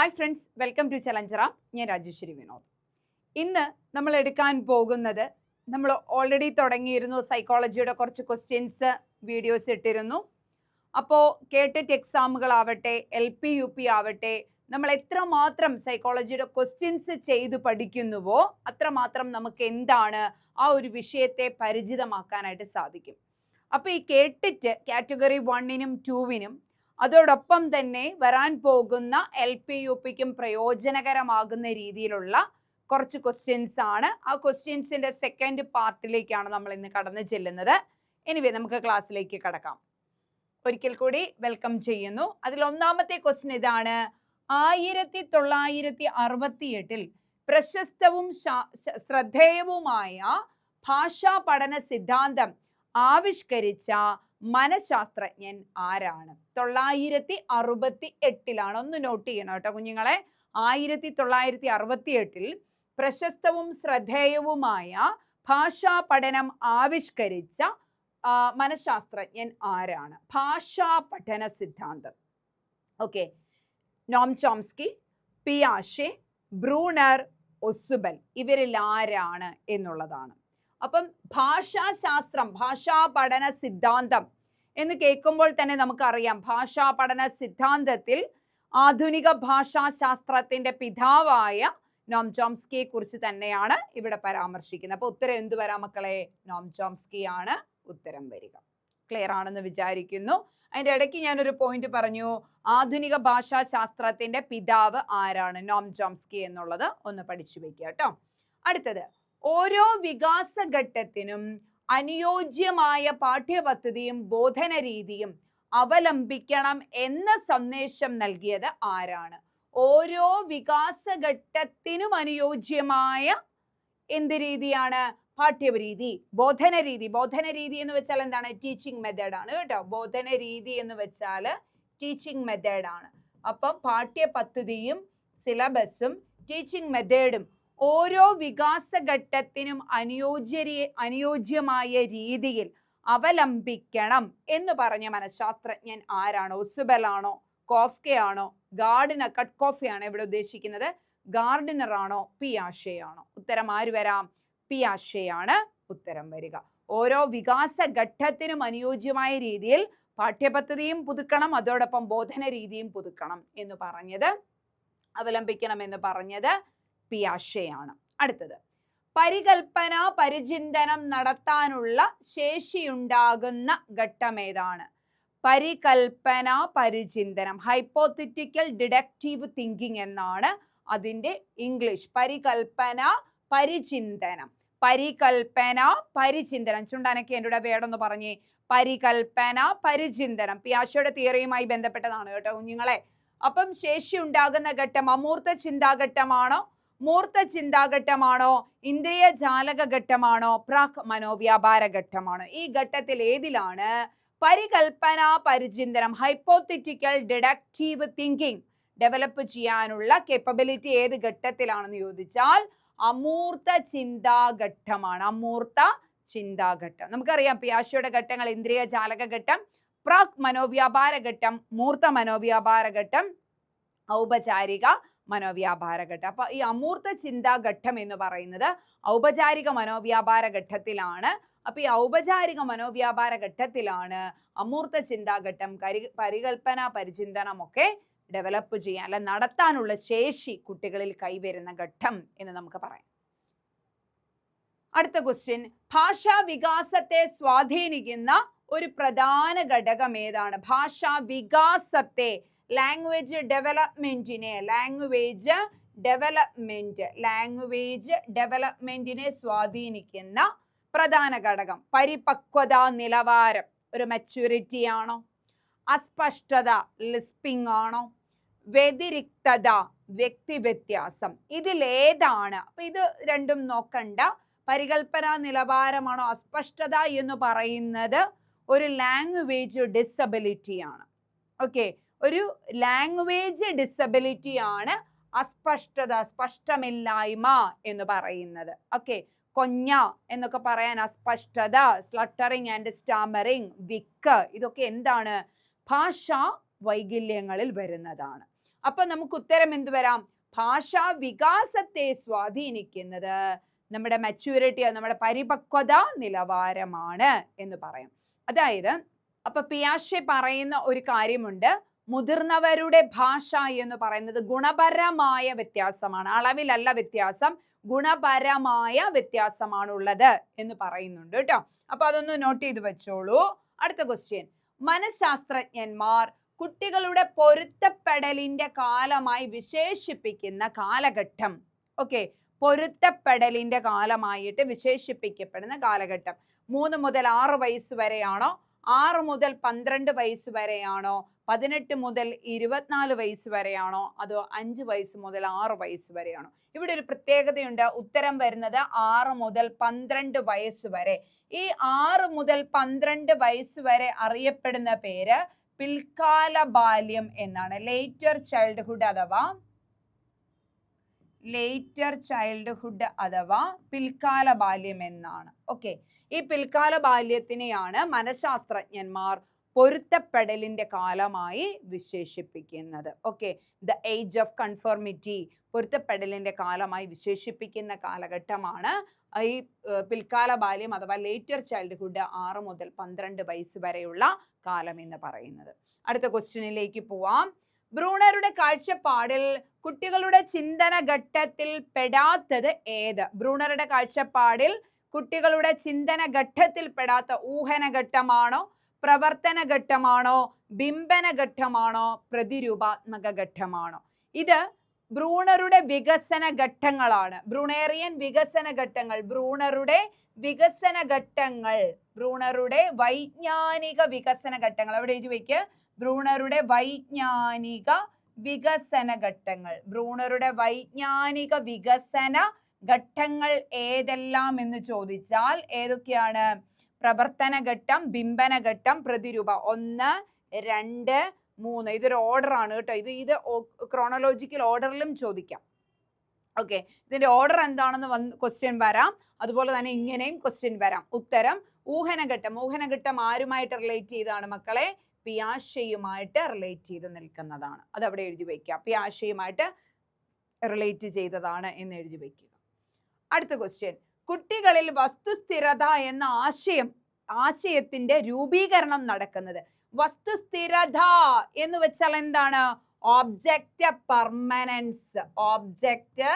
Hi friends welcome to ചലഞ്ചറ ഞാൻ രാജേശ്വരി വിനോദ്. ഇന്ന് നമ്മൾ എടുക്കാൻ പോകുന്നത് നമ്മൾ ഓൾറെഡി തുടങ്ങിയിരുന്നു സൈക്കോളജിയുടെ കുറച്ച് ക്വസ്റ്റ്യൻസ് വീഡിയോസ് ഇട്ടിരുന്നു. അപ്പോൾ കേട്ടിട്ട് എക്സാമുകളാവട്ടെ എൽ പി യു പി ആവട്ടെ നമ്മൾ എത്രമാത്രം സൈക്കോളജിയുടെ ക്വസ്റ്റ്യൻസ് ചെയ്ത് പഠിക്കുന്നുവോ അത്രമാത്രം നമുക്ക് എന്താണ് ആ ഒരു വിഷയത്തെ പരിചിതമാക്കാനായിട്ട് സാധിക്കും. അപ്പോൾ ഈ കേട്ടിട്ട് കാറ്റഗറി വണ്ണിനും ടൂവിനും അതോടൊപ്പം തന്നെ വരാൻ പോകുന്ന എൽ പി യു പിക്കും പ്രയോജനകരമാകുന്ന രീതിയിലുള്ള കുറച്ച് ക്വസ്റ്റ്യൻസ് ആണ്. ആ ക്വസ്റ്റ്യൻസിന്റെ സെക്കൻഡ് പാർട്ടിലേക്കാണ് നമ്മൾ ഇന്ന് കടന്നു ചെല്ലുന്നത്. എനിവേ നമുക്ക് ക്ലാസ്സിലേക്ക് കടക്കാം. ഒരിക്കൽ കൂടി വെൽക്കം ചെയ്യുന്നു. അതിൽ ഒന്നാമത്തെ ക്വസ്റ്റ്യൻ ഇതാണ്. ആയിരത്തി തൊള്ളായിരത്തി അറുപത്തി എട്ടിൽ പ്രശസ്തവും ശ്രദ്ധേയവുമായ ഭാഷാ പഠന സിദ്ധാന്തം ആവിഷ്കരിച്ച മനഃശാസ്ത്രജ്ഞൻ ആരാണ്? തൊള്ളായിരത്തി അറുപത്തി എട്ടിലാണ് ഒന്ന് നോട്ട് ചെയ്യണം കേട്ടോ കുഞ്ഞുങ്ങളെ. ആയിരത്തി തൊള്ളായിരത്തി അറുപത്തി എട്ടിൽ പ്രശസ്തവും ശ്രദ്ധേയവുമായ ഭാഷാ പഠനം ആവിഷ്കരിച്ച മനഃശാസ്ത്രജ്ഞൻ ആരാണ്? ഭാഷാ പഠന സിദ്ധാന്തം. ഓക്കെ. നോം ചോംസ്കി പിയാഷെ ബ്രൂണർ ഒസുബൽ ഇവരിൽ ആരാണ് എന്നുള്ളതാണ്. അപ്പം ഭാഷാശാസ്ത്രം ഭാഷാ പഠന സിദ്ധാന്തം എന്ന് കേൾക്കുമ്പോൾ തന്നെ നമുക്കറിയാം. ഭാഷാ പഠന സിദ്ധാന്തത്തിൽ ആധുനിക ഭാഷാശാസ്ത്രത്തിന്റെ പിതാവായ നോം ചോംസ്കിയെ കുറിച്ച് തന്നെയാണ് ഇവിടെ പരാമർശിക്കുന്നത്. അപ്പോൾ ഉത്തരം എന്തു വരാം മക്കളെ? നോം ചോംസ്കി ആണ് ഉത്തരം വരിക. ക്ലിയർ ആണെന്ന് വിചാരിക്കുന്നു. അതിന്റെ ഇടയ്ക്ക് ഞാനൊരു പോയിന്റ് പറഞ്ഞു. ആധുനിക ഭാഷാശാസ്ത്രത്തിന്റെ പിതാവ് ആരാണ്? നോം ചോംസ്കി എന്നുള്ളത് ഒന്ന് പഠിച്ചു വെക്കുക കേട്ടോ. അടുത്തത്. ഓരോ വികാസ ഘട്ടത്തിനും അനുയോജ്യമായ പാഠ്യപദ്ധതിയും ബോധന രീതിയും അവലംബിക്കണം എന്ന സന്ദേശം നൽകിയത് ആരാണ്? ഓരോ വികാസഘട്ടത്തിനും അനുയോജ്യമായ എന്ത് രീതിയാണ്? പാഠ്യരീതി ബോധന രീതി ബോധന രീതി എന്ന് വെച്ചാൽ എന്താണ്? ടീച്ചിങ് മെത്തേഡ് ആണ് കേട്ടോ. ബോധന രീതി എന്ന് വെച്ചാൽ ടീച്ചിങ് ആണ്. അപ്പം പാഠ്യപദ്ധതിയും സിലബസും ടീച്ചിങ് മെത്തേഡും ഓരോ വികാസഘട്ടത്തിനും അനുയോജ്യ അനുയോജ്യമായ രീതിയിൽ അവലംബിക്കണം എന്ന് പറഞ്ഞ മനഃശാസ്ത്രജ്ഞൻ ആരാണോ? ഒസുബലാണോ കോഫ്കയാണോ? ഗാർഡിനർ കട്ട് കോഫിയാണ് ഇവിടെ ഉദ്ദേശിക്കുന്നത്. ഗാർഡിനർ ആണോ പിയാഷയാണോ? ഉത്തരം ആര് വരാം? പിയാഷയാണ് ഉത്തരം വരിക. ഓരോ വികാസ ഘട്ടത്തിനും അനുയോജ്യമായ രീതിയിൽ പാഠ്യപദ്ധതിയും പുതുക്കണം അതോടൊപ്പം ബോധന രീതിയും പുതുക്കണം എന്ന് പറഞ്ഞത് അവലംബിക്കണം എന്ന് പറഞ്ഞത് പിയാഷയാണ് അടുത്തത്. പരികൽപ്പന പരിചിന്തനം നടത്താനുള്ള ശേഷിയുണ്ടാകുന്ന ഘട്ടമേതാണ് പരികൽപ്പന പരിചിന്തനം ഹൈപ്പോത്തിറ്റിക്കൽ ഡിഡക്റ്റീവ് തിങ്കിങ് എന്നാണ് അതിന്റെ ഇംഗ്ലീഷ്. പരികൽപ്പന പരിചിന്തനം. പരികൽപ്പന പരിചിന്തനം. ചുണ്ടാനൊക്കെ എന്റെ കൂടെ വേടൊന്ന് പറഞ്ഞേ. പരികൽപ്പന പരിചിന്തനം. പിയാഷയുടെ തിയറിയുമായി ബന്ധപ്പെട്ടതാണ് കേട്ടോ കുഞ്ഞുങ്ങളെ. അപ്പം ശേഷി ഉണ്ടാകുന്ന ഘട്ടം അമൂർത്ത ചിന്താഘട്ടമാണോ മൂർത്ത ചിന്താഘട്ടമാണോ? ഇന്ദ്രിയ ജാലക ഘട്ടമാണോ? പ്രാക് മനോവ്യാപാര ഘട്ടമാണോ? ഈ ഘട്ടത്തിൽ ഏതിലാണ് പരികൽപ്പന പരിചിന്തനം ഹൈപ്പോത്തിറ്റിക്കൽ ഡിഡക്റ്റീവ് തിങ്കിങ് ഡെവലപ്പ് ചെയ്യാനുള്ള കേപ്പബിലിറ്റി ഏത് ഘട്ടത്തിലാണെന്ന് ചോദിച്ചാൽ അമൂർത്ത ചിന്താഘട്ടമാണ്. അമൂർത്ത ചിന്താഘട്ടം. നമുക്കറിയാം പിയാശയുടെ ഘട്ടങ്ങൾ ഇന്ദ്രിയ ജാലക ഘട്ടം പ്രാക് മനോവ്യാപാര ഘട്ടം മൂർത്ത മനോവ്യാപാര ഘട്ടം ഔപചാരിക മനോവ്യാപാര ഘട്ടം. അപ്പോൾ ഈ അമൂർത്ത ചിന്താഘട്ടം എന്ന് പറയുന്നത് ഔപചാരിക മനോവ്യാപാര ഘട്ടത്തിലാണ്. അപ്പോൾ ഈ ഔപചാരിക മനോവ്യാപാര ഘട്ടത്തിലാണ് അമൂർത്ത ചിന്താഘട്ടം കരി പരികൽപ്പന പരിചിന്തനമൊക്കെ ഡെവലപ്പ് ചെയ്യാൻ അല്ല നടത്താനുള്ള ശേഷി കുട്ടികളിൽ കൈവരുന്ന ഘട്ടം എന്ന് നമുക്ക് പറയാം. അടുത്ത ക്വസ്റ്റ്യൻ ഭാഷാ വികാസത്തെ സ്വാധീനിക്കുന്ന ഒരു പ്രധാന ഘടകം ഏതാണ്? ഭാഷാ വികാസത്തെ ലാംഗ്വേജ് ഡെവലപ്മെന്റിനെ ലാംഗ്വേജ് ഡെവലപ്മെന്റ് ലാംഗ്വേജ് ഡെവലപ്മെന്റിനെ സ്വാധീനിക്കുന്ന പ്രധാന ഘടകം പരിപക്വത നിലവാരം. ഒരു മെച്യൂരിറ്റി ആണോ? അസ്പഷ്ടത ലിസ്പിംഗ് ആണോ? വ്യതിരിക്തത വ്യക്തി വ്യത്യാസം ഇതിലേതാണ് അപ്പൊ ഇത് രണ്ടും നോക്കണ്ട. പരികൽപ്പന നിലവാരമാണോ അസ്പഷ്ടത എന്ന് പറയുന്നത് ഒരു ലാംഗ്വേജ് ഡിസബിലിറ്റി ആണ്. ഓക്കെ ഒരു ലാംഗ്വേജ് ഡിസബിലിറ്റി ആണ് അസ്പഷ്ടത സ്പഷ്ടമില്ലായ്മ എന്ന് പറയുന്നത്. ഓക്കെ കൊഞ്ഞ എന്നൊക്കെ പറയാൻ അസ്പഷ്ടത സ്ലട്ടറിങ് ആൻഡ് സ്റ്റാമറിങ് വിക്ക് ഇതൊക്കെ എന്താണ്? ഭാഷാ വൈകല്യങ്ങളിൽ വരുന്നതാണ്. അപ്പൊ നമുക്ക് ഉത്തരം എന്ത് വരാം? ഭാഷാ വികാസത്തെ സ്വാധീനിക്കുന്നത് നമ്മുടെ മെച്യൂരിറ്റി നമ്മുടെ പരിപക്വത നിലവാരമാണ് എന്ന് പറയാം. അതായത് അപ്പൊ പിയാഷെ പറയുന്ന ഒരു കാര്യമുണ്ട്. മുതിർന്നവരുടെ ഭാഷ എന്ന് പറയുന്നത് ഗുണപരമായ വ്യത്യാസമാണ്. അളവിലല്ല വ്യത്യാസം ഗുണപരമായ വ്യത്യാസമാണുള്ളത് എന്ന് പറയുന്നുണ്ട് കേട്ടോ. അപ്പൊ അതൊന്ന് നോട്ട് ചെയ്ത് വെച്ചോളൂ. അടുത്ത ക്വസ്റ്റ്യൻ മനഃശാസ്ത്രജ്ഞന്മാർ കുട്ടികളുടെ പൊരുത്തപ്പെടലിന്റെ കാലമായി വിശേഷിപ്പിക്കുന്ന കാലഘട്ടം. ഓക്കെ പൊരുത്തപ്പെടലിന്റെ കാലമായിട്ട് വിശേഷിപ്പിക്കപ്പെടുന്ന കാലഘട്ടം. മൂന്ന് മുതൽ ആറ് വയസ്സ് വരെയാണോ? ആറ് മുതൽ പന്ത്രണ്ട് വയസ്സ് വരെയാണോ? പതിനെട്ട് മുതൽ ഇരുപത്തിനാല് വയസ്സ് വരെയാണോ? അതോ അഞ്ച് വയസ്സ് മുതൽ ആറ് വയസ്സ് വരെയാണോ? ഇവിടെ ഒരു പ്രത്യേകതയുണ്ട്. ഉത്തരം വരുന്നത് ആറ് മുതൽ പന്ത്രണ്ട് വയസ്സ് വരെ. ഈ ആറ് മുതൽ പന്ത്രണ്ട് വയസ്സ് വരെ അറിയപ്പെടുന്ന പേര് പിൽക്കാല ബാല്യം എന്നാണ്. ലേറ്റർ ചൈൽഡ്ഹുഡ് അഥവാ ലേറ്റർ ചൈൽഡ്ഹുഡ് അഥവാ പിൽക്കാല ബാല്യം എന്നാണ്. ഓക്കെ ഈ പിൽക്കാല ബാല്യത്തിനെയാണ് മനഃശാസ്ത്രജ്ഞന്മാർ പൊരുത്തപ്പെടലിന്റെ കാലമായി വിശേഷിപ്പിക്കുന്നത്. Okay the age of conformity പൊരുത്തപ്പെടലിന്റെ കാലമായി വിശേഷിപ്പിക്കുന്ന കാലഘട്ടമാണ്. ഈ പിൽക്കാല ബാല്യം അഥവാ ലേറ്റർ ചൈൽഡ്ഹുഡ് ആറ് മുതൽ പന്ത്രണ്ട് വയസ്സ് വരെയുള്ള കാലം എന്ന് പറയുന്നത്. അടുത്ത ക്വസ്റ്റ്യനിലേക്ക് പോവാം. ബ്രൂണറുടെ കാഴ്ചപ്പാടിൽ കുട്ടികളുടെ ചിന്തന ഘട്ടത്തിൽ പെടാത്തത് ഏത്? ബ്രൂണറുടെ കാഴ്ചപ്പാടിൽ കുട്ടികളുടെ ചിന്തന ഘട്ടത്തിൽ പെടാത്ത ഊഹന ഘട്ടമാണോ? പ്രവർത്തന ഘട്ടമാണോ ബിംബന ഘട്ടമാണോ പ്രതിരൂപാത്മക ഘട്ടമാണോ ഇത് ബ്രൂണറുടെ വികസന ഘട്ടങ്ങളാണ് ബ്രൂണേറിയൻ വികസന ഘട്ടങ്ങൾ ബ്രൂണറുടെ വികസന ഘട്ടങ്ങൾ ബ്രൂണറുടെ വൈജ്ഞാനിക വികസന ഘട്ടങ്ങൾ അവിടെ എഴുതി വയ്ക്ക് ബ്രൂണറുടെ വൈജ്ഞാനിക വികസന ഘട്ടങ്ങൾ ബ്രൂണറുടെ വൈജ്ഞാനിക വികസന ഘട്ടങ്ങൾ ഏതെല്ലാം എന്ന് ചോദിച്ചാൽ ഏതൊക്കെയാണ്? പ്രവർത്തന ഘട്ടം ബിംബന ഘട്ടം പ്രതിരൂപ. ഒന്ന് രണ്ട് മൂന്ന്. ഇതൊരു ഓർഡർ ആണ് കേട്ടോ. ഇത് ഇത് ക്രോണോളജിക്കൽ ഓർഡറിലും ചോദിക്കാം. ഓക്കെ ഇതിന്റെ ഓർഡർ എന്താണെന്ന് വന്ന് ക്വസ്റ്റ്യൻ വരാം. അതുപോലെ തന്നെ ഇങ്ങനെയും ക്വസ്റ്റ്യൻ വരാം. ഉത്തരം ഊഹനഘട്ടം. ഊഹനഘട്ടം ആരുമായിട്ട് റിലേറ്റ് ചെയ്താണ് മക്കളെ? പിയാശയുമായിട്ട് റിലേറ്റ് ചെയ്ത് നിൽക്കുന്നതാണ്. അത് അവിടെ എഴുതി വയ്ക്കുക. പിയാശയുമായിട്ട് റിലേറ്റ് ചെയ്തതാണ് എന്ന് എഴുതി വയ്ക്കുക. അടുത്ത ക്വസ്റ്റ്യൻ കുട്ടികളിൽ വസ്തുസ്ഥിരത എന്ന ആശയം ആശയത്തിന്റെ രൂപീകരണം നടക്കുന്നത്. വസ്തുസ്ഥിരത എന്ന് വെച്ചാൽ എന്താണ്? ഓബ്ജക്റ്റ് പെർമനൻസ് ഓബ്ജക്റ്റ്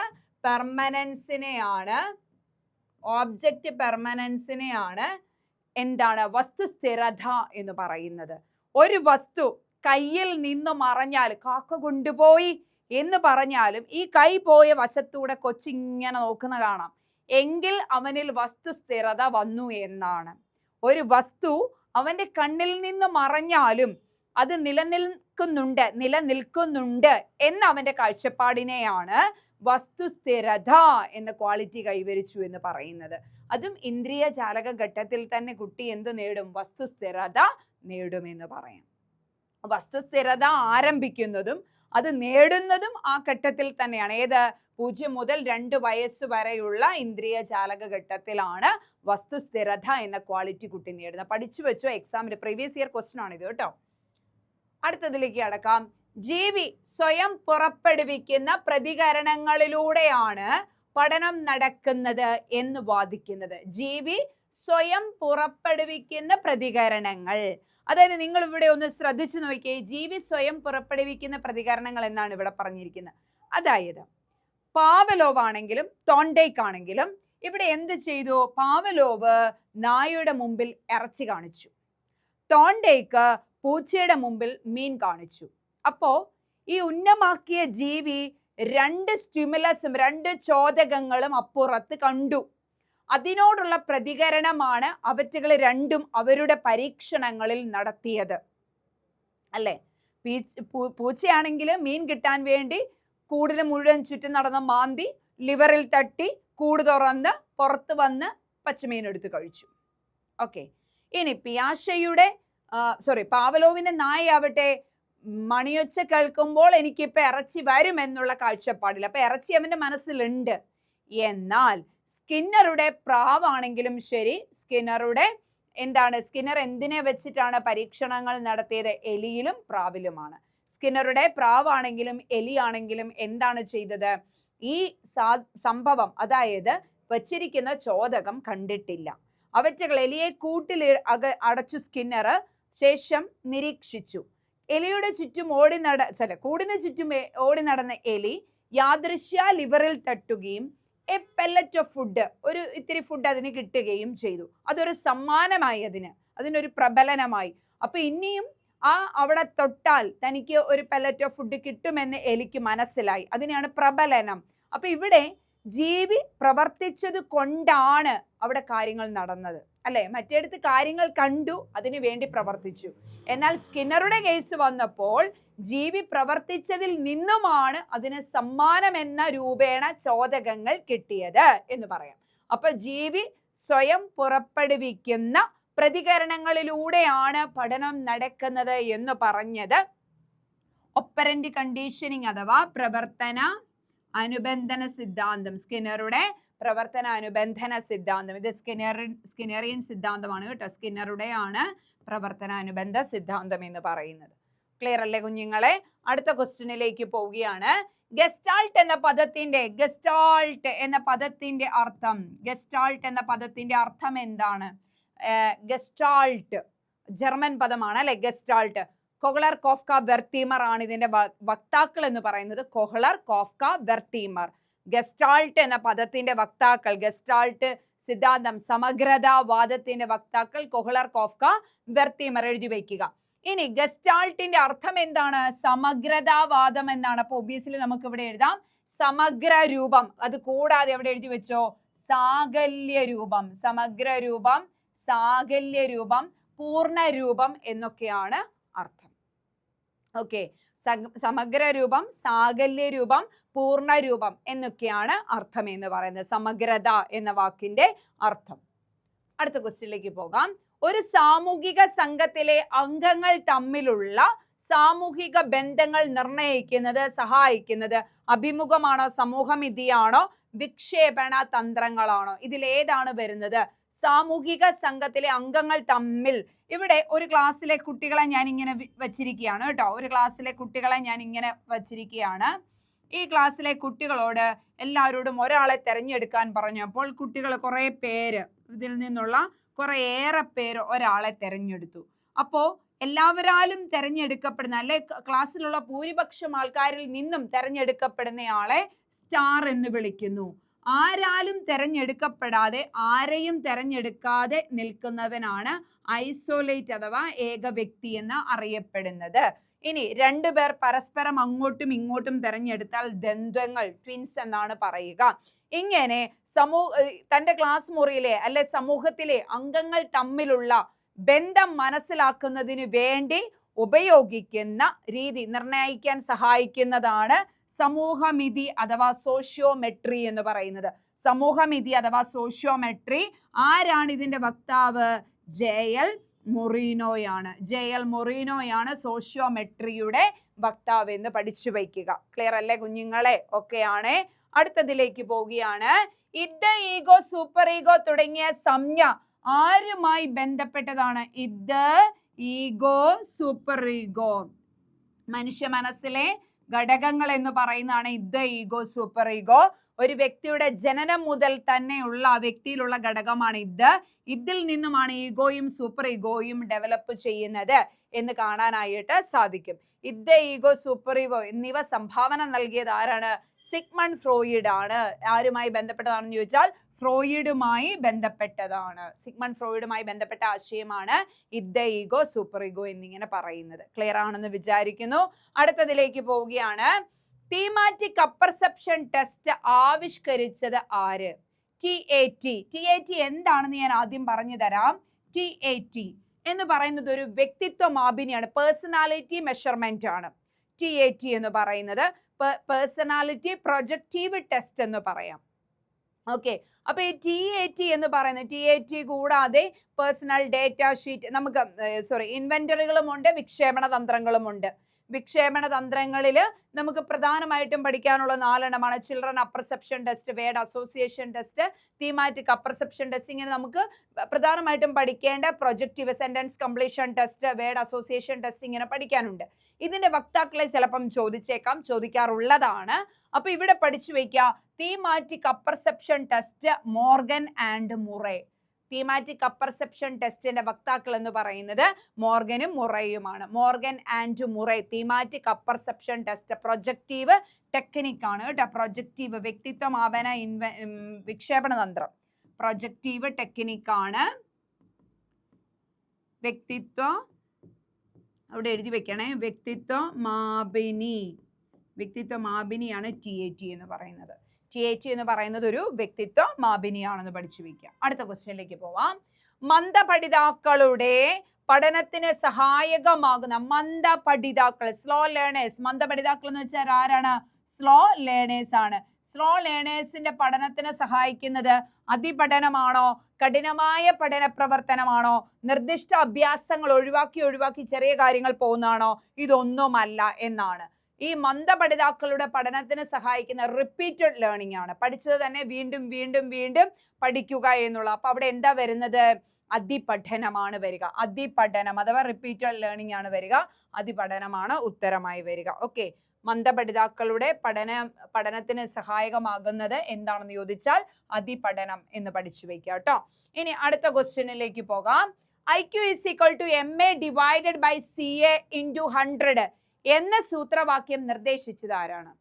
പെർമനൻസിനെയാണ് ഓബ്ജക്റ്റ് പെർമനൻസിനെയാണ് എന്താണ്? വസ്തുസ്ഥിരത എന്ന് പറയുന്നത്. ഒരു വസ്തു കയ്യിൽ നിന്ന് മറഞ്ഞാൽ കാക്ക കൊണ്ടുപോയി എന്ന് പറഞ്ഞാലും ഈ കൈ പോയ വശത്തൂടെ കൊച്ചിങ്ങനെ നോക്കുന്ന കാണാം. എങ്കിൽ അവനിൽ വസ്തുസ്ഥിരത വന്നു എന്നാണ്. ഒരു വസ്തു അവന്റെ കണ്ണിൽ നിന്ന് മറഞ്ഞാലും അത് നിലനിൽക്കുന്നുണ്ട് നിലനിൽക്കുന്നുണ്ട് എന്ന അവന്റെ കാഴ്ചപ്പാടിനെയാണ് വസ്തുസ്ഥിരത എന്ന ക്വാളിറ്റി കൈവരിച്ചു എന്ന് പറയുന്നത്. അതും ഇന്ദ്രിയ ജാലക ഘട്ടത്തിൽ തന്നെ കുട്ടി എന്ത് നേടും? വസ്തുസ്ഥിരത നേടുമെന്ന് പറയാം. വസ്തുസ്ഥിരത ആരംഭിക്കുന്നതും അത് നേടുന്നതും ആ ഘട്ടത്തിൽ തന്നെയാണ്. ഏത്? പൂജ്യം മുതൽ രണ്ട് വയസ്സ് വരെയുള്ള ഇന്ദ്രിയ ജാലക ഘട്ടത്തിലാണ് വസ്തുസ്ഥിരത എന്ന ക്വാളിറ്റി കുട്ടി നേടുന്നത്. പഠിച്ചു വെച്ചോ എക്സാമിന് പ്രീവിയസ് ഇയർ ക്വസ്റ്റൻ ആണിത് കേട്ടോ. അടുത്തതിലേക്ക് അടക്കാം ജീവി സ്വയം പുറപ്പെടുവിക്കുന്ന പ്രതികരണങ്ങളിലൂടെയാണ് പഠനം നടക്കുന്നത് എന്ന് വാദിക്കുന്നത്. ജീവി സ്വയം പുറപ്പെടുവിക്കുന്ന പ്രതികരണങ്ങൾ. അതായത് നിങ്ങൾ ഇവിടെ ഒന്ന് ശ്രദ്ധിച്ചു നോക്കിയേ. ജീവി സ്വയം പുറപ്പെടുവിക്കുന്ന പ്രതികരണങ്ങൾ എന്നാണ് ഇവിടെ പറഞ്ഞിരിക്കുന്നത്. അതായത് പാവലോവ് ആണെങ്കിലും തോണ്ടേക്ക് ആണെങ്കിലും ഇവിടെ എന്ത് ചെയ്തു? പാവലോവ് നായയുടെ മുമ്പിൽ ഇറച്ചി കാണിച്ചു. തോണ്ടേക്ക് പൂച്ചയുടെ മുമ്പിൽ മീൻ കാണിച്ചു. അപ്പോൾ ഈ ഉന്നമാക്കിയ ജീവി രണ്ട് സ്റ്റിമുലസും രണ്ട് ചോദകങ്ങളും അപ്പുറത്ത് കണ്ടു. അതിനോടുള്ള പ്രതികരണമാണ് അവറ്റകൾ രണ്ടും അവരുടെ പരീക്ഷണങ്ങളിൽ നടത്തിയത്. അല്ലേ? പീച്ച് പൂച്ചയാണെങ്കിൽ മീൻ കിട്ടാൻ വേണ്ടി കൂടിന് മുഴുവൻ ചുറ്റും നടന്ന മാന്തി ലിവറിൽ തട്ടി കൂട് തുറന്ന് പുറത്ത് വന്ന് പച്ചമീൻ എടുത്ത് കഴിച്ചു. ഓക്കെ ഇനി പിയാഷയുടെ സോറി പാവലോവിന്റെ നായയാവട്ടെ മണിയൊച്ച കേൾക്കുമ്പോൾ എനിക്കിപ്പോൾ ഇറച്ചി വരും എന്നുള്ള കാഴ്ചപ്പാടില്ല. അപ്പൊ ഇറച്ചി അവന്റെ മനസ്സിലുണ്ട്. എന്നാൽ സ്കിന്നറുടെ പ്രാവാണെങ്കിലും ശരി സ്കിന്നറുടെ എന്താണ് സ്കിന്നർ എന്തിനെ വെച്ചിട്ടാണ് പരീക്ഷണങ്ങൾ നടത്തിയത്? എലിയിലും പ്രാവിലുമാണ്. സ്കിന്നറുടെ പ്രാവാണെങ്കിലും എലിയാണെങ്കിലും എന്താണ് ചെയ്തത്? ഈ സംഭവം അതായത് വച്ചിരിക്കുന്ന ചോദകം കണ്ടിട്ടില്ല. അവറ്റകൾ എലിയെ കൂട്ടിൽ അക അടച്ചു സ്കിന്നർ ശേഷം നിരീക്ഷിച്ചു. എലിയുടെ ചുറ്റും ഓടി നട സോറി കൂടിന് ചുറ്റും ഓടി നടന്ന എലി യാദൃശ്യ ലിവറിൽ തട്ടുകയും എ പെല്ലറ്റ് ഓഫ് ഫുഡ് ഒരു ഇത്തിരി ഫുഡ് അതിന് കിട്ടുകയും ചെയ്തു. അതൊരു സമ്മാനമായി അതിന്. അതിനൊരു പ്രബലനമായി. അപ്പൊ ഇനിയും ആ അവിടെ തൊട്ടാൽ തനിക്ക് ഒരു പെല്ലറ്റ് ഓഫ് ഫുഡ് കിട്ടുമെന്ന് എലിക്ക് മനസ്സിലായി. അതിനെയാണ് പ്രബലനം. അപ്പൊ ഇവിടെ ജീവി പ്രവർത്തിച്ചത് കൊണ്ടാണ് അവിടെ കാര്യങ്ങൾ നടന്നത്. അല്ലെ? മറ്റേടത്ത് കാര്യങ്ങൾ കണ്ടു അതിനു വേണ്ടി പ്രവർത്തിച്ചു. എന്നാൽ സ്കിന്നറുടെ കേസ് വന്നപ്പോൾ ജീവി പ്രവർത്തിച്ചതിൽ നിന്നുമാണ് അതിന് സമ്മാനം എന്ന രൂപേണ ചോദകങ്ങൾ കിട്ടിയത് എന്ന് പറയാം. അപ്പൊ ജീവി സ്വയം പുറപ്പെടുവിക്കുന്ന പ്രതികരണങ്ങളിലൂടെയാണ് പഠനം നടക്കുന്നത് എന്ന് പറഞ്ഞത്. ഒപ്പറന്റ് കണ്ടീഷനിങ് അഥവാ പ്രവർത്തന അനുബന്ധന സിദ്ധാന്തം. സ്കിന്നറുടെ പ്രവർത്തന അനുബന്ധന സിദ്ധാന്തം. ഇത് സ്കിന്നർ സ്കിന്നറിയൻ സിദ്ധാന്തമാണ് കേട്ടോ. സ്കിന്നറുടെ ആണ് പ്രവർത്തന അനുബന്ധ സിദ്ധാന്തം എന്ന് പറയുന്നത്. ക്ലിയർ അല്ലേ കുഞ്ഞുങ്ങളെ? അടുത്ത ക്വസ്റ്റ്യനിലേക്ക് പോവുകയാണ്. ഗസ്റ്റാൾട്ട് എന്ന പദത്തിന്റെ ഗസ്റ്റാൾട്ട് എന്ന പദത്തിന്റെ അർത്ഥം. ഗസ്റ്റാൾട്ട് എന്ന പദത്തിന്റെ അർത്ഥം എന്താണ്? ഗസ്റ്റാൾട്ട് ജർമ്മൻ പദമാണ് അല്ലെ? ഗസ്റ്റാൾട്ട്. കൊഹ്ലർ കോഫ്ക വെർത്തീമർ ആണ് ഇതിന്റെ വക്താക്കൾ എന്ന് പറയുന്നത്. Köhler കോഫ്ക Wertheimer. ഗസ്റ്റാൾട്ട് എന്ന പദത്തിന്റെ വക്താക്കൾ ഗസ്റ്റാൾട്ട് സിദ്ധാന്തം സമഗ്രതാവാദത്തിന്റെ വക്താക്കൾ കൊഹ്ലർ കോഫ്ക വെർത്തീമർ എഴുതി വയ്ക്കുക. ഇനി ഗസ്റ്റാൾട്ടിന്റെ അർത്ഥം എന്താണ്? സമഗ്രതാവാദം എന്നാണ്. അപ്പൊ ഒബിയസ്ലി നമുക്ക് ഇവിടെ എഴുതാം. സമഗ്ര രൂപം അത് കൂടാതെ എവിടെ എഴുതി വെച്ചോ? സാകല്യ രൂപം സമഗ്ര രൂപം സാകല്യ രൂപം പൂർണരൂപം എന്നൊക്കെയാണ് അർത്ഥം. ഓക്കെ. സമഗ്ര രൂപം സാകല്യ രൂപം പൂർണരൂപം എന്നൊക്കെയാണ് അർത്ഥം എന്ന് പറയുന്നത്. സമഗ്രത എന്ന വാക്കിന്റെ അർത്ഥം. അടുത്ത ക്വസ്റ്റ്യനിലേക്ക് പോകാം. ഒരു സാമൂഹിക സംഘത്തിലെ അംഗങ്ങൾ തമ്മിലുള്ള സാമൂഹിക ബന്ധങ്ങൾ നിർണയിക്കുന്നത് സഹായിക്കുന്നത് അഭിമുഖമാണോ സമൂഹമിതിയാണോ വിക്ഷേപണ തന്ത്രങ്ങളാണോ? ഇതിലേതാണ് വരുന്നത്? സാമൂഹിക സംഘത്തിലെ അംഗങ്ങൾ തമ്മിൽ ഇവിടെ ഒരു ക്ലാസ്സിലെ കുട്ടികളെ ഞാൻ ഇങ്ങനെ വച്ചിരിക്കുകയാണ് കേട്ടോ. ഒരു ക്ലാസ്സിലെ കുട്ടികളെ ഞാൻ ഇങ്ങനെ വച്ചിരിക്കുകയാണ്. ഈ ക്ലാസ്സിലെ കുട്ടികളോട് എല്ലാവരോടും ഒരാളെ തെരഞ്ഞെടുക്കാൻ പറഞ്ഞപ്പോൾ കുട്ടികൾ കുറേ പേര് ഇതിൽ നിന്നുള്ള കുറേയേറെ പേര് ഒരാളെ തിരഞ്ഞെടുത്തു. അപ്പോൾ എല്ലാവരാലും തെരഞ്ഞെടുക്കപ്പെടുന്ന അല്ലെ ക്ലാസ്സിലുള്ള ഭൂരിപക്ഷം ആൾക്കാരിൽ നിന്നും തിരഞ്ഞെടുക്കപ്പെടുന്നയാളെ സ്റ്റാർ എന്ന് വിളിക്കുന്നു. ആരാലും തെരഞ്ഞെടുക്കപ്പെടാതെ ആരെയും തെരഞ്ഞെടുക്കാതെ നിൽക്കുന്നവനാണ് ഐസോലേറ്റ് അഥവാ ഏക വ്യക്തി എന്ന് അറിയപ്പെടുന്നത്. ഇനി രണ്ടു പേർ പരസ്പരം അങ്ങോട്ടും ഇങ്ങോട്ടും തെരഞ്ഞെടുത്താൽ ദ്വന്ദ്ങ്ങൾ ട്വിൻസ് എന്നാണ് പറയുക. ഇങ്ങനെ സമൂഹ തന്റെ ക്ലാസ് മുറിയിലെ അല്ലെ സമൂഹത്തിലെ അംഗങ്ങൾ തമ്മിലുള്ള ബന്ധം മനസ്സിലാക്കുന്നതിന് വേണ്ടി ഉപയോഗിക്കുന്ന രീതി നിർണയിക്കാൻ സഹായിക്കുന്നതാണ് സമൂഹമിതി അഥവാ സോഷ്യോമെട്രി എന്ന് പറയുന്നത്. സമൂഹമിതി അഥവാ സോഷ്യോമെട്രി ആരാണ് ഇതിന്റെ വക്താവ്? ജെ എൽ മൊറീനോയാണ്. ജെ എൽ മൊറീനോയാണ് സോഷ്യോമെട്രിയുടെ വക്താവ് എന്ന് പഠിച്ചു വയ്ക്കുക. ക്ലിയർ അല്ലേ കുഞ്ഞുങ്ങളെ? ഒക്കെയാണ്. അടുത്തതിലേക്ക് പോവുകയാണ്. ഇദ് ഈഗോ സൂപ്പർ ഈഗോ തുടങ്ങിയ സംജ്ഞ ആരുമായി ബന്ധപ്പെട്ടതാണ്? ഇദ് ഈഗോ സൂപ്പർ ഈഗോ മനുഷ്യ മനസ്സിലെ ഘടകങ്ങൾ എന്ന് പറയുന്നതാണ് ഇത് ഈഗോ സൂപ്പർ ഈഗോ. ഒരു വ്യക്തിയുടെ ജനനം മുതൽ തന്നെയുള്ള ആ വ്യക്തിയിലുള്ള ഘടകമാണ് ഇത്. ഇതിൽ നിന്നുമാണ് ഈഗോയും സൂപ്പർ ഈഗോയും ഡെവലപ്പ് ചെയ്യുന്നത് എന്ന് കാണാനായിട്ട് സാധിക്കും. ഇത് ഈഗോ സൂപ്പർ ഈഗോ എന്നിവ സംഭാവന നൽകിയത് ആരാണ്? സിഗ്മൺ ഫ്രോയിഡ് ആണ്. ആരുമായി ബന്ധപ്പെട്ടതാണെന്ന് ചോദിച്ചാൽ ഫ്രോയിഡുമായി ബന്ധപ്പെട്ടതാണ്. സിഗ്മൺ ഫ്രോയിഡുമായി ബന്ധപ്പെട്ട ആശയമാണ് ഇദ്ദ ഈഗോ സൂപ്പർ ഈഗോ എന്നിങ്ങനെ പറയുന്നത്. ക്ലിയർ ആണെന്ന് വിചാരിക്കുന്നു. അടുത്തതിലേക്ക് പോവുകയാണ്. തീമാറ്റിക് അപ്പർസെപ്ഷൻ ടെസ്റ്റ് ആവിഷ്കരിച്ചത് ആര്? T A T T A T എന്താണെന്ന് ഞാൻ ആദ്യം പറഞ്ഞു തരാം. ടി എ ടി എന്ന് പറയുന്നത് ഒരു വ്യക്തിത്വ മാപിനിയാണ് പേഴ്സണാലിറ്റി മെഷർമെന്റ് ആണ്. ടി എ ടി എന്ന് പറയുന്നത് പേഴ്സണാലിറ്റി പ്രൊജക്റ്റീവ് ടെസ്റ്റ് എന്ന് പറയാം. ഓക്കെ അപ്പോൾ ഈ ടി എ ടി എന്ന് പറയുന്നത് ടി എ ടി കൂടാതെ പേഴ്സണൽ ഡേറ്റ ഷീറ്റ് നമുക്ക് സോറി ഇൻവെന്ററികളും ഉണ്ട് വിക്ഷേപണ തന്ത്രങ്ങളും ഉണ്ട് വിക്ഷേപണ തന്ത്രങ്ങളിൽ നമുക്ക് പ്രധാനമായിട്ടും പഠിക്കാനുള്ള നാലെണ്ണമാണ്. Children apperception test word association test thematic apperception test ഇങ്ങനെ നമുക്ക് പ്രധാനമായിട്ടും പഠിക്കേണ്ട projective sentence completion test word association test ഇങ്ങനെ പഠിക്കാനുണ്ട്. ഇതിന്റെ വക്താക്കളെ ചിലപ്പം ചോദിച്ചേക്കാം. ചോദിക്കാറുള്ളതാണ്. അപ്പോൾ ഇവിടെ പഠിച്ചു വയ്ക്കുക. Thematic apperception test Morgan and Murray thematic apperception ടെസ്റ്റിന്റെ വക്താക്കൾ എന്ന് പറയുന്നത് മോർഗനും മുറയുമാണ്. Morgan and Murray thematic apperception test projective technique ആണ് കേട്ടോ. പ്രൊജക്റ്റീവ് വ്യക്തിത്വമാപന ഇൻവ വിക്ഷേപണ തന്ത്രം. പ്രൊജക്റ്റീവ് ടെക്നിക് ആണ്. വ്യക്തിത്വ അവിടെ എഴുതി വെക്കണേ. വ്യക്തിത്വ മാബിനി വ്യക്തിത്വ മാബിനിയാണ് ടി എ ടി എന്ന് പറയുന്നത്. ടി എ ടി എന്ന് പറയുന്നത് ഒരു വ്യക്തിത്വ മാപിനിയാണെന്ന് പഠിച്ചു വയ്ക്കുക. അടുത്ത ക്വസ്റ്റ്യനിലേക്ക് പോവാം. മന്ദപഠിതാക്കളുടെ പഠനത്തിന് സഹായകമാകുന്ന മന്ദപഠിതാക്കൾ സ്ലോ ലേണേഴ്സ് മന്ദപഠിതാക്കൾ എന്ന് വെച്ചാൽ ആരാണ്? സ്ലോ ലേണേഴ്സ് ആണ്. സ്ലോ ലേണേഴ്സിന്റെ പഠനത്തിന് സഹായിക്കുന്നത് അതിപഠനമാണോ? കഠിനമായ പഠന പ്രവർത്തനമാണോ? നിർദ്ദിഷ്ട അഭ്യാസങ്ങൾ ഒഴിവാക്കി ഒഴിവാക്കി ചെറിയ കാര്യങ്ങൾ പോകുന്നതാണോ? ഇതൊന്നുമല്ല എന്നാണ്. ഈ മന്ദപഠിതാക്കളുടെ പഠനത്തിന് സഹായിക്കുന്ന റിപ്പീറ്റഡ് ലേണിംഗ് ആണ്. പഠിച്ചത് തന്നെ വീണ്ടും വീണ്ടും വീണ്ടും പഠിക്കുക എന്നുള്ള. അപ്പോൾ അവിടെ എന്താ വരുന്നത്? അതിപഠനമാണ് വരിക. അതിപഠനം അഥവാ റിപ്പീറ്റഡ് ലേണിംഗ് ആണ് വരിക. അതിപഠനമാണ് ഉത്തരമായി വരിക. ഓക്കെ മന്ദപഠിതാക്കളുടെ പഠന പഠനത്തിന് സഹായകമാകുന്നത് എന്താണെന്ന് ചോദിച്ചാൽ അതിപഠനം എന്ന് പഠിച്ചു വെക്കുക കേട്ടോ. ഇനി അടുത്ത ക്വസ്റ്റ്യനിലേക്ക് പോകാം. I Q is equal to M A divided by C A into hundred എന്ന സൂത്രവാക്യം നിർദ്ദേശിച്ചത് ആരാണ്?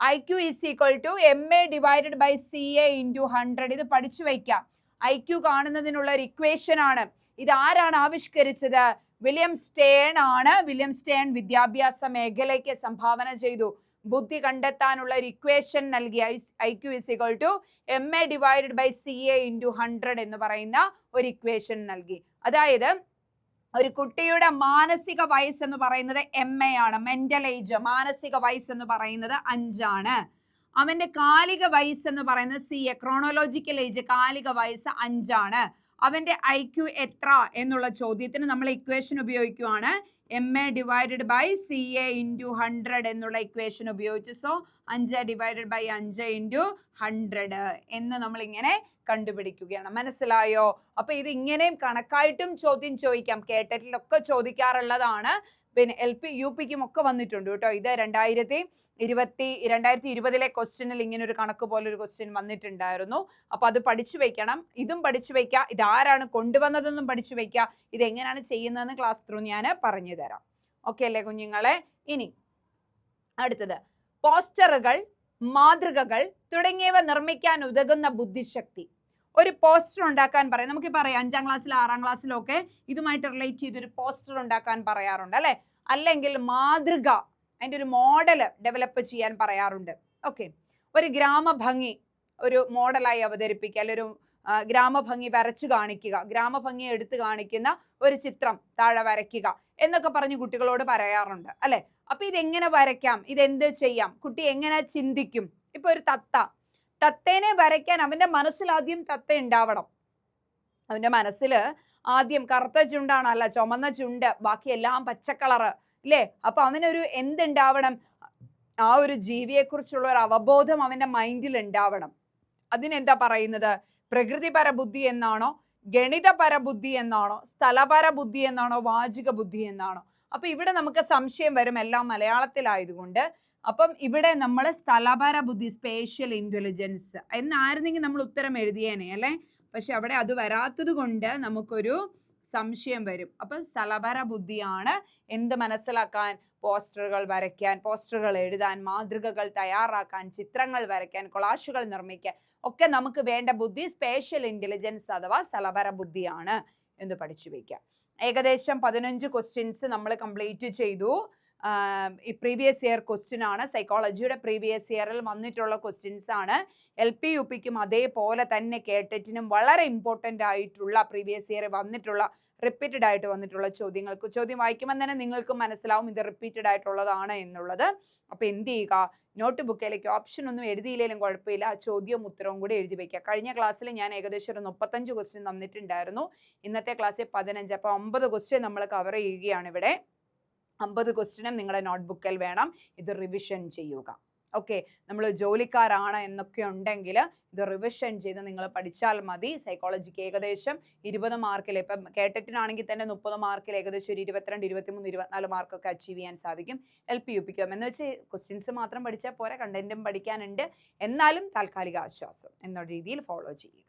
I Q is equal to M A divided by C A into hundred ഇത് പഠിച്ചു വയ്ക്കാം. ഐ ക്യു കാണുന്നതിനുള്ള ഒരു ഇക്വേഷൻ ആണ്. ഇത് ആരാണ് ആവിഷ്കരിച്ചത്? വില്യം സ്റ്റേൺ ആണ്. വില്യം സ്റ്റേൺ വിദ്യാഭ്യാസ മേഖലയ്ക്ക് സംഭാവന ചെയ്തു. ബുദ്ധി കണ്ടെത്താനുള്ള ഒരു ഇക്വേഷൻ നൽകി. I Q is equal to M A divided by C A into hundred എന്ന് പറയുന്ന ഒരു ഇക്വേഷൻ നൽകി. അതായത് ഒരു കുട്ടിയുടെ മാനസിക വയസ്സ് എന്ന് പറയുന്നത് എം എ ആണ്. മെന്റൽ ഏജ് മാനസിക വയസ്സ് എന്ന് പറയുന്നത് അഞ്ചാണ്. അവന്റെ കാലിക വയസ്സ് എന്ന് പറയുന്നത് സി എ ക്രോണോളജിക്കൽ ഏജ് കാലിക വയസ്സ് അഞ്ചാണ്. അവന്റെ ഐ ക്യു എത്ര എന്നുള്ള ചോദ്യത്തിന് നമ്മൾ equation ഉപയോഗിക്കുവാണ്. M A divided by C A into hundred എന്നുള്ള ഇക്വേഷൻ ഉപയോഗിച്ച്. സോ അഞ്ച് ഡിവൈഡഡ് ബൈ അഞ്ച് ഇന്റു ഹൺഡ്രഡ് എന്ന് നമ്മൾ ഇങ്ങനെ കണ്ടുപിടിക്കുകയാണ്. മനസ്സിലായോ? അപ്പൊ ഇത് ഇങ്ങനെയും കണക്കായിട്ടും ചോദ്യം ചോദിക്കാം. കേട്ടറ്റിലൊക്കെ ചോദിക്കാറുള്ളതാണ്. പിന്നെ എൽ പി യു പിക്കും ഒക്കെ വന്നിട്ടുണ്ട് കേട്ടോ. ഇത് രണ്ടായിരത്തി ഇരുപത്തി രണ്ടായിരത്തി ഇരുപതിലെ ക്വസ്റ്റ്യനിൽ ഇങ്ങനെ ഒരു കണക്ക് പോലെ ഒരു ക്വസ്റ്റ്യൻ വന്നിട്ടുണ്ടായിരുന്നു. അപ്പൊ അത് പഠിച്ചു വെക്കണം. ഇതും പഠിച്ചു വെക്കുക. ഇതാരാണ് കൊണ്ടുവന്നതെന്നും പഠിച്ചു വെക്കുക. ഇത് എങ്ങനെയാണ് ചെയ്യുന്നതെന്ന് ക്ലാസ് ത്രൂ ഞാൻ പറഞ്ഞു തരാം. ഓക്കെ അല്ലേ കുഞ്ഞുങ്ങളെ? ഇനി അടുത്തത്. പോസ്റ്ററുകൾ മാതൃകകൾ തുടങ്ങിയവ നിർമ്മിക്കാൻ ഉതകുന്ന ബുദ്ധിശക്തി. ഒരു പോസ്റ്റർ ഉണ്ടാക്കാൻ പറയും. നമുക്ക് പറയാം അഞ്ചാം ക്ലാസ്സിൽ ആറാം ക്ലാസ്സിലും ഒക്കെ ഇതുമായിട്ട് റിലേറ്റ് ചെയ്തൊരു പോസ്റ്റർ ഉണ്ടാക്കാൻ പറയാറുണ്ട് അല്ലെ? അല്ലെങ്കിൽ മാതൃക അതിന്റെ ഒരു മോഡൽ ഡെവലപ്പ് ചെയ്യാൻ പറയാറുണ്ട്. ഓക്കെ ഒരു ഗ്രാമഭംഗി ഒരു മോഡലായി അവതരിപ്പിക്കുക അല്ലെങ്കിൽ ഒരു ഗ്രാമഭംഗി വരച്ചു കാണിക്കുക ഗ്രാമഭംഗി എടുത്തു കാണിക്കുന്ന ഒരു ചിത്രം താഴെ വരയ്ക്കുക എന്നൊക്കെ പറഞ്ഞ് കുട്ടികളോട് പറയാറുണ്ട് അല്ലെ? അപ്പൊ ഇതെങ്ങനെ വരയ്ക്കാം? ഇതെന്ത് ചെയ്യാം? കുട്ടി എങ്ങനെ ചിന്തിക്കും? ഇപ്പൊ ഒരു തത്ത തത്തേനെ വരയ്ക്കാൻ അവന്റെ മനസ്സിൽ ആദ്യം തത്ത ഉണ്ടാവണം. അവന്റെ മനസ്സിൽ ആദ്യം കറുത്ത ചുണ്ടാണ് അല്ല ചുമന്ന ചുണ്ട് ബാക്കിയെല്ലാം പച്ചക്കളറ് ഇല്ലേ? അപ്പൊ അവനൊരു എന്തുണ്ടാവണം? ആ ഒരു ജീവിയെക്കുറിച്ചുള്ള ഒരു അവബോധം അവന്റെ മൈൻഡിൽ ഉണ്ടാവണം. അതിനെന്താ പറയുന്നത്? പ്രകൃതിപര ബുദ്ധി എന്നാണോ ഗണിതപര ബുദ്ധി എന്നാണോ സ്ഥലപര ബുദ്ധി എന്നാണോ വാചിക ബുദ്ധി എന്നാണോ? അപ്പൊ ഇവിടെ നമുക്ക് സംശയം വരും. എല്ലാം മലയാളത്തിലായതുകൊണ്ട് അപ്പം ഇവിടെ നമ്മൾ സ്ഥലപര ബുദ്ധി സ്പേഷ്യൽ ഇന്റലിജൻസ് എന്നായിരുന്നെങ്കിൽ നമ്മൾ ഉത്തരം എഴുതിയേനെ അല്ലേ? പക്ഷെ അവിടെ അത് വരാത്തത് കൊണ്ട് നമുക്കൊരു സംശയം വരും. അപ്പം സ്ഥലപര ബുദ്ധിയാണ് എന്ത് മനസ്സിലാക്കാൻ പോസ്റ്ററുകൾ വരയ്ക്കാൻ പോസ്റ്ററുകൾ എഴുതാൻ മാതൃകകൾ തയ്യാറാക്കാൻ ചിത്രങ്ങൾ വരയ്ക്കാൻ കൊളാഷുകൾ നിർമ്മിക്കാൻ ഒക്കെ നമുക്ക് വേണ്ട ബുദ്ധി സ്പേഷ്യൽ ഇന്റലിജൻസ് അഥവാ സ്ഥലപര ബുദ്ധിയാണ് എന്ന് പഠിച്ചു വയ്ക്കാം. ഏകദേശം പതിനഞ്ച് ക്വസ്റ്റ്യൻസ് നമ്മൾ കംപ്ലീറ്റ് ചെയ്തു. പ്രീവിയസ് ഇയർ ക്വസ്റ്റ്യൻ ആണ്. സൈക്കോളജിയുടെ പ്രീവിയസ് ഇയറിൽ വന്നിട്ടുള്ള ക്വസ്റ്റ്യൻസ് ആണ്. എൽ പി യു പിക്കും അതേപോലെ തന്നെ കേട്ടറ്റിനും വളരെ ഇമ്പോർട്ടന്റ് ആയിട്ടുള്ള പ്രീവിയസ് ഇയർ വന്നിട്ടുള്ള റിപ്പീറ്റഡ് ആയിട്ട് വന്നിട്ടുള്ള ചോദ്യങ്ങൾക്ക് ചോദ്യം വായിക്കുമ്പോൾ തന്നെ നിങ്ങൾക്ക് മനസ്സിലാവും ഇത് റിപ്പീറ്റഡ് ആയിട്ടുള്ളതാണ് എന്നുള്ളത്. അപ്പോൾ എന്ത് ചെയ്യുക? നോട്ട് ബുക്കിലേക്ക് ഓപ്ഷൻ ഒന്നും എഴുതിയില്ലെങ്കിലും കുഴപ്പമില്ല. ആ ചോദ്യവും ഉത്തരവും കൂടി എഴുതി വയ്ക്കുക കഴിഞ്ഞ ക്ലാസ്സിൽ ഞാൻ ഏകദേശം ഒരു മുപ്പത്തഞ്ച് ക്വസ്റ്റ്യൻ തന്നിട്ടുണ്ടായിരുന്നു. ഇന്നത്തെ ക്ലാസ്സിൽ പതിനഞ്ച്. അപ്പോൾ ഒമ്പത് ക്വസ്റ്റ്യൻ നമ്മൾ കവർ ചെയ്യുകയാണ് ഇവിടെ. അമ്പത് ക്വസ്റ്റിനും നിങ്ങളുടെ നോട്ട്ബുക്കിൽ വേണം ഇത് റിവിഷൻ ചെയ്യുക. ഓക്കെ നമ്മൾ ജോലിക്കാരാണ് എന്നൊക്കെ ഉണ്ടെങ്കിൽ ഇത് റിവിഷൻ ചെയ്ത് നിങ്ങൾ പഠിച്ചാൽ മതി. സൈക്കോളജിക്ക് ഏകദേശം ഇരുപത് മാർക്കിൽ ഇപ്പം കേട്ടിട്ടിനാണെങ്കിൽ തന്നെ മുപ്പത് മാർക്കിൽ ഏകദേശം ഒരു ഇരുപത്തിരണ്ട് ഇരുപത്തിമൂന്ന് ഇരുപത്തിനാല് മാർക്കൊക്കെ അച്ചീവ് ചെയ്യാൻ സാധിക്കും. എൽ പി യു പിക്കും എന്ന് വെച്ച് ക്വസ്റ്റ്യൻസ് മാത്രം പഠിച്ചാൽ പോരാ. കണ്ടന്റും പഠിക്കാനുണ്ട്. എന്നാലും താൽക്കാലിക ആശ്വാസം എന്ന രീതിയിൽ ഫോളോ ചെയ്യുക.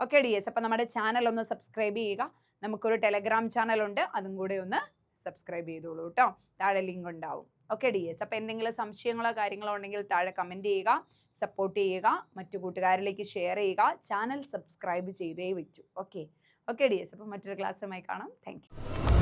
ഓക്കെ ഡി എസ് അപ്പം നമ്മുടെ ചാനൽ ഒന്ന് സബ്സ്ക്രൈബ് ചെയ്യുക. നമുക്കൊരു ടെലഗ്രാം ചാനലുണ്ട് അതും കൂടെ ഒന്ന് സബ്സ്ക്രൈബ് ചെയ്തോളൂ കേട്ടോ. താഴെ ലിങ്ക് ഉണ്ടാവും. ഓക്കെ ഡി എസ് അപ്പോൾ എന്തെങ്കിലും സംശയങ്ങളോ കാര്യങ്ങളോ ഉണ്ടെങ്കിൽ താഴെ കമന്റ് ചെയ്യുക സപ്പോർട്ട് ചെയ്യുക മറ്റു കൂട്ടുകാരിലേക്ക് ഷെയർ ചെയ്യുക ചാനൽ സബ്സ്ക്രൈബ് ചെയ്തേ വെച്ചു ഓക്കെ ഓക്കെ ഡി എസ് അപ്പോൾ മറ്റൊരു ക്ലാസ്സുമായി കാണാം. താങ്ക്